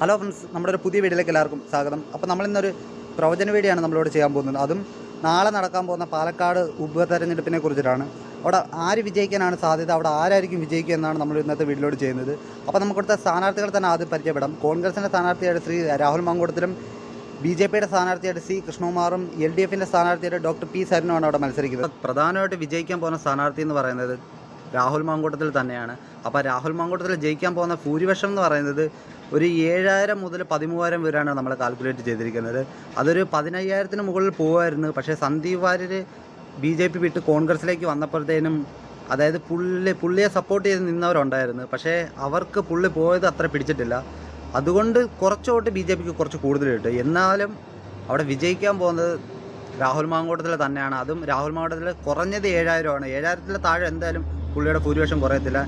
Hello friends നമ്മുടെ ഒരു പുതിയ വീഡിയോയിലേക്ക് എല്ലാവർക്കും സ്വാഗതം. അപ്പോൾ നമ്മളിന്നൊരു പ്രവചന വീഡിയോയാണ് നമ്മളിവിടെ ചെയ്യാൻ പോകുന്നത്. അതും നാളെ നടക്കാൻ പോകുന്ന പാലക്കാട് ഉപതെരഞ്ഞെടുപ്പിനെ കുറിച്ചിട്ടാണ്. അവിടെ ആര് വിജയിക്കാനാണ് സാധ്യത? അവിടെ ആരായിരിക്കും വിജയിക്കുക എന്നാണ് നമ്മൾ ഇന്നത്തെ വീഡിയോയിലൂടെ ചെയ്യുന്നത്. അപ്പോൾ നമുക്കിവിടുത്തെ സ്ഥാനാർത്ഥികൾ തന്നെ ആദ്യം പരിചയപ്പെടാം. കോൺഗ്രസിന്റെ സ്ഥാനാർത്ഥിയായിട്ട് ശ്രീ രാഹുൽ മാങ്കൂട്ടത്തിലും ബി ജെ പിയുടെ സ്ഥാനാർത്ഥിയായിട്ട് സി കൃഷ്ണകുമാറും എൽ ഡി എഫിന്റെ സ്ഥാനാർത്ഥിയായിട്ട് ഡോക്ടർ പി സരനുമാണ് അവിടെ മത്സരിക്കുന്നത്. പ്രധാനമായിട്ട് വിജയിക്കാൻ പോകുന്ന സ്ഥാനാർത്ഥി എന്ന് പറയുന്നത് രാഹുൽ മാങ്കൂട്ടത്തിൽ തന്നെയാണ്. അപ്പോൾ രാഹുൽ മാങ്കൂട്ടത്തിൽ ജയിക്കാൻ പോകുന്ന ഭൂരിപക്ഷം എന്ന് പറയുന്നത് ഒരു ഏഴായിരം മുതൽ പതിമൂവായിരം വരെയാണ് നമ്മൾ കാൽക്കുലേറ്റ് ചെയ്തിരിക്കുന്നത്. അതൊരു പതിനയ്യായിരത്തിന് മുകളിൽ പോകുമായിരുന്നു പക്ഷേ Sandeep Warrier B J P വിട്ട് കോൺഗ്രസിലേക്ക് വന്നപ്പോഴത്തേനും അതായത് പുള്ളി പുള്ളിയെ സപ്പോർട്ട് ചെയ്ത് നിന്നവരുണ്ടായിരുന്നു. പക്ഷേ അവർക്ക് പുള്ളി പോയത് അത്ര പിടിച്ചിട്ടില്ല. അതുകൊണ്ട് കുറച്ച് വോട്ട് ബി ജെ പിക്ക് കുറച്ച് കൂടുതൽ കിട്ടും. എന്നാലും അവിടെ വിജയിക്കാൻ പോകുന്നത് രാഹുൽ മാങ്കോട്ടത്തിൽ തന്നെയാണ്. അതും രാഹുൽ മാങ്കോട്ടത്തിൽ കുറഞ്ഞത് ഏഴായിരമാണ്. ഏഴായിരത്തിൽ താഴെ എന്തായാലും പുള്ളിയുടെ ഭൂരിപക്ഷം കുറയത്തില്ല.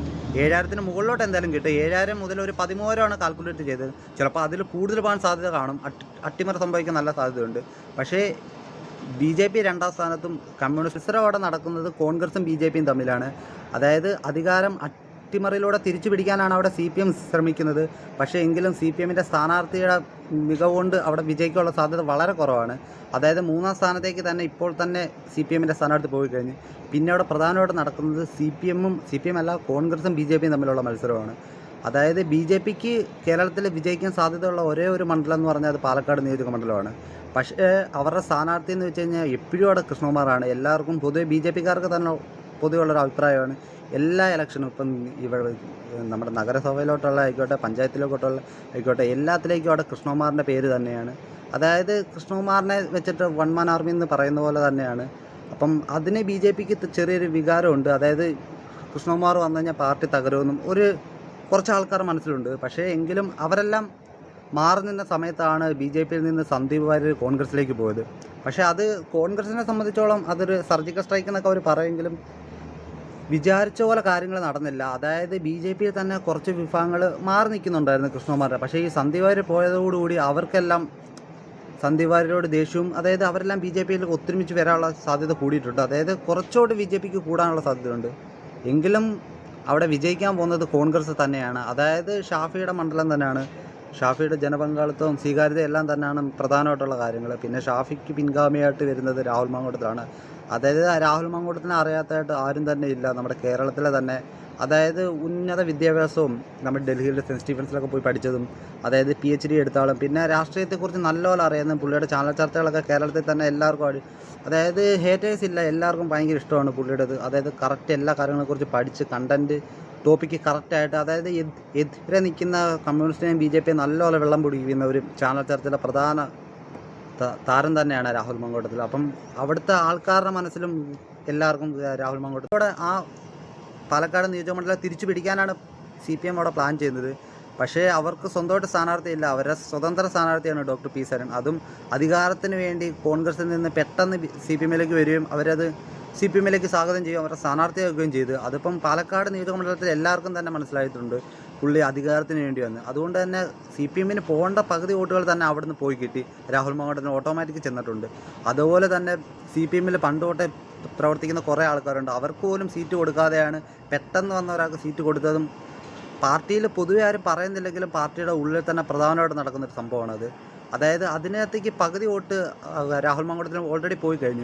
ഏഴായിരത്തിന് മുകളിലോട്ട് എന്തായാലും കിട്ടും. ഏഴായിരം മുതൽ ഒരു പതിമൂവായിരമാണ് കാൽക്കുലേറ്റ് ചെയ്തത്. ചിലപ്പോൾ അതിൽ കൂടുതൽ പോകാൻ സാധ്യത കാണും. അട്ടിമറ സംഭവിക്കാൻ നല്ല സാധ്യതയുണ്ട്. പക്ഷേ ബി ജെ പി രണ്ടാം സ്ഥാനത്തും കമ്മ്യൂണിസ്റ്റ് അവിടെ നടക്കുന്നത് കോൺഗ്രസും ബി ജെ പിയും തമ്മിലാണ്. അതായത് അധികാരം അട്ടിമറിയിലൂടെ തിരിച്ചു പിടിക്കാനാണ് അവിടെ സി പി എം ശ്രമിക്കുന്നത്. പക്ഷേ എങ്കിലും സി പി എമ്മിന്റെ സ്ഥാനാർത്ഥിയുടെ മികവ് കൊണ്ട് അവിടെ വിജയിക്കാനുള്ള സാധ്യത വളരെ കുറവാണ്. അതായത് മൂന്നാം സ്ഥാനത്തേക്ക് തന്നെ ഇപ്പോൾ തന്നെ സി പി എമ്മിന്റെ സ്ഥാനാർത്ഥി പോയി കഴിഞ്ഞു. പിന്നെ അവിടെ പ്രധാനമായിട്ട് നടക്കുന്നത് സി പി എമ്മും സി പി എം അല്ല കോൺഗ്രസും ബി ജെ പിയും തമ്മിലുള്ള മത്സരമാണ്. അതായത് ബി ജെ പിക്ക് കേരളത്തിൽ വിജയിക്കാൻ സാധ്യതയുള്ള ഒരേ ഒരു മണ്ഡലം എന്ന് പറഞ്ഞാൽ അത് പാലക്കാട് നിയോജക മണ്ഡലമാണ്. പക്ഷേ അവരുടെ സ്ഥാനാർത്ഥി എന്ന് വെച്ച് കഴിഞ്ഞാൽ എപ്പോഴും അവിടെ കൃഷ്ണകുമാറാണ്. എല്ലാവർക്കും പൊതുവെ ബി ജെ പിക്കാർക്ക് തന്നെ പൊതുവെ ഉള്ളൊരു അഭിപ്രായമാണ്. എല്ലാ ഇലക്ഷനും ഇപ്പം ഇവിടെ നമ്മുടെ നഗരസഭയിലോട്ടുള്ള ആയിക്കോട്ടെ പഞ്ചായത്തിലോട്ടുള്ള ആയിക്കോട്ടെ എല്ലാത്തിലേക്കും അവിടെ കൃഷ്ണകുമാറിന്റെ പേര് തന്നെയാണ്. അതായത് കൃഷ്ണകുമാറിനെ വെച്ചിട്ട് വൺ മാൻ ആർമി എന്ന് പറയുന്ന പോലെ തന്നെയാണ്. അപ്പം അതിന് ബി ജെ പിക്ക് ചെറിയൊരു വികാരമുണ്ട്. അതായത് കൃഷ്ണകുമാർ വന്നു കഴിഞ്ഞാൽ പാർട്ടി തകരുമെന്നും ഒരു കുറച്ച് ആൾക്കാർ മനസ്സിലുണ്ട്. പക്ഷേ എങ്കിലും അവരെല്ലാം മാറി നിന്ന സമയത്താണ് ബി ജെ പിയിൽ നിന്ന് സന്ദീപ് വാര്യർ കോൺഗ്രസിലേക്ക് പോയത്. പക്ഷേ അത് കോൺഗ്രസിനെ സംബന്ധിച്ചോളം അതൊരു സർജിക്കൽ സ്ട്രൈക്ക് എന്നൊക്കെ അവർ പറയുമെങ്കിലും വിചാരിച്ച പോലെ കാര്യങ്ങൾ നടന്നില്ല. അതായത് ബി ജെ പിയിൽ തന്നെ കുറച്ച് വിഭാഗങ്ങൾ മാറി നിൽക്കുന്നുണ്ടായിരുന്നു കൃഷ്ണകുമാരുടെ പക്ഷേ ഈ സന്ദീപ് വാര്യർ പോയതോടുകൂടി അവർക്കെല്ലാം സന്ദീപ് ദേഷ്യവും അതായത് അവരെല്ലാം ബി ജെ പിയിൽ ഒത്തൊരുമിച്ച് വരാനുള്ള സാധ്യത കൂടിയിട്ടുണ്ട്. അതായത് കുറച്ചുകൂടി ബി ജെ പിക്ക് കൂടാനുള്ള സാധ്യതയുണ്ട്. എങ്കിലും അവിടെ വിജയിക്കാൻ പോകുന്നത് കോൺഗ്രസ് തന്നെയാണ്. അതായത് ഷാഫിയുടെ മണ്ഡലം തന്നെയാണ്. ഷാഫിയുടെ ജനപങ്കാളിത്തവും സ്വീകാര്യതയും എല്ലാം തന്നെയാണ് പ്രധാനമായിട്ടുള്ള കാര്യങ്ങൾ. പിന്നെ ഷാഫിക്ക് പിൻഗാമിയായിട്ട് വരുന്നത് രാഹുൽ മാങ്കോട്ടത്തിലാണ്. അതായത് രാഹുൽ മങ്കൂട്ടത്തിനെ അറിയാത്തതായിട്ട് ആരും തന്നെ ഇല്ല. നമ്മുടെ കേരളത്തിലെ തന്നെ അതായത് ഉന്നത വിദ്യാഭ്യാസവും നമ്മൾ ഡൽഹിയിലെ സെന്റ് സ്റ്റീഫൻസിലൊക്കെ പോയി പഠിച്ചതും അതായത് പി എച്ച് ഡി എടുത്താളും പിന്നെ രാഷ്ട്രീയത്തെക്കുറിച്ച് നല്ലപോലെ അറിയുന്ന പുള്ളിയുടെ ചാനൽ ചർച്ചകളൊക്കെ കേരളത്തിൽ തന്നെ എല്ലാവർക്കും അതായത് ഹേറ്റേഴ്സ് ഇല്ല എല്ലാവർക്കും ഭയങ്കര ഇഷ്ടമാണ് പുള്ളിയുടേത്. അതായത് കറക്റ്റ് എല്ലാ കാര്യങ്ങളെക്കുറിച്ച് പഠിച്ച് കണ്ടന്റ് ടോപ്പിക്ക് കറക്റ്റായിട്ട് അതായത് എത് എതിരെ നിൽക്കുന്ന കമ്മ്യൂണിസ്റ്റിനെയും ബി ജെ പിയും നല്ലപോലെ വെള്ളം പിടിക്കുന്ന ഒരു ചാനൽ ചർച്ചയിലെ പ്രധാന താരം തന്നെയാണ് രാഹുൽ മങ്കോട്ടത്തിൽ. അപ്പം അവിടുത്തെ ആൾക്കാരുടെ മനസ്സിലും എല്ലാവർക്കും രാഹുൽ മങ്കോട്ടത്തിലൂടെ ആ പാലക്കാട് നിയോജകമണ്ഡലം തിരിച്ചു പിടിക്കാനാണ് സി പി എം അവിടെ പ്ലാൻ ചെയ്യുന്നത്. പക്ഷേ അവർക്ക് സ്വന്തമായിട്ട് സ്ഥാനാർത്ഥിയില്ല അവരുടെ സ്വതന്ത്ര സ്ഥാനാർത്ഥിയാണ് ഡോക്ടർ പി സരൺ അതും അധികാരത്തിന് വേണ്ടി കോൺഗ്രസിൽ നിന്ന് പെട്ടെന്ന് സി പി എമ്മിലേക്ക് വരികയും അവരത് സി പി എമ്മിലേക്ക് സ്വാഗതം ചെയ്യുകയും അവരുടെ സ്ഥാനാർത്ഥിയാക്കുകയും ചെയ്തു. അതിപ്പം പാലക്കാട് നിയോജകമണ്ഡലത്തിൽ എല്ലാവർക്കും തന്നെ മനസ്സിലായിട്ടുണ്ട്. പുള്ളി അധികാരത്തിന് വേണ്ടി വന്ന്. അതുകൊണ്ട് തന്നെ സി പി എമ്മിന് പോകേണ്ട പകുതി വോട്ടുകൾ തന്നെ അവിടുന്ന് പോയി കിട്ടി. രാഹുൽ മാങ്കോട്ടന് ഓട്ടോമാറ്റിക് ചെന്നിട്ടുണ്ട്. അതുപോലെ തന്നെ സി പി എമ്മിൽ പണ്ട് തൊട്ടേ പ്രവർത്തിക്കുന്ന കുറേ ആൾക്കാരുണ്ട്. അവർക്ക് പോലും സീറ്റ് കൊടുക്കാതെയാണ് പെട്ടെന്ന് വന്ന ഒരാൾക്ക് സീറ്റ് കൊടുത്തതും പാർട്ടിയിൽ പൊതുവെ ആരും പറയുന്നില്ലെങ്കിലും പാർട്ടിയുടെ ഉള്ളിൽ തന്നെ പ്രധാനമായിട്ട് നടക്കുന്ന ഒരു സംഭവമാണത്. അതായത് അതിനകത്തേക്ക് പകുതി വോട്ട് രാഹുൽ മാങ്കോട്ടത്തിന് ഓൾറെഡി പോയി കഴിഞ്ഞു.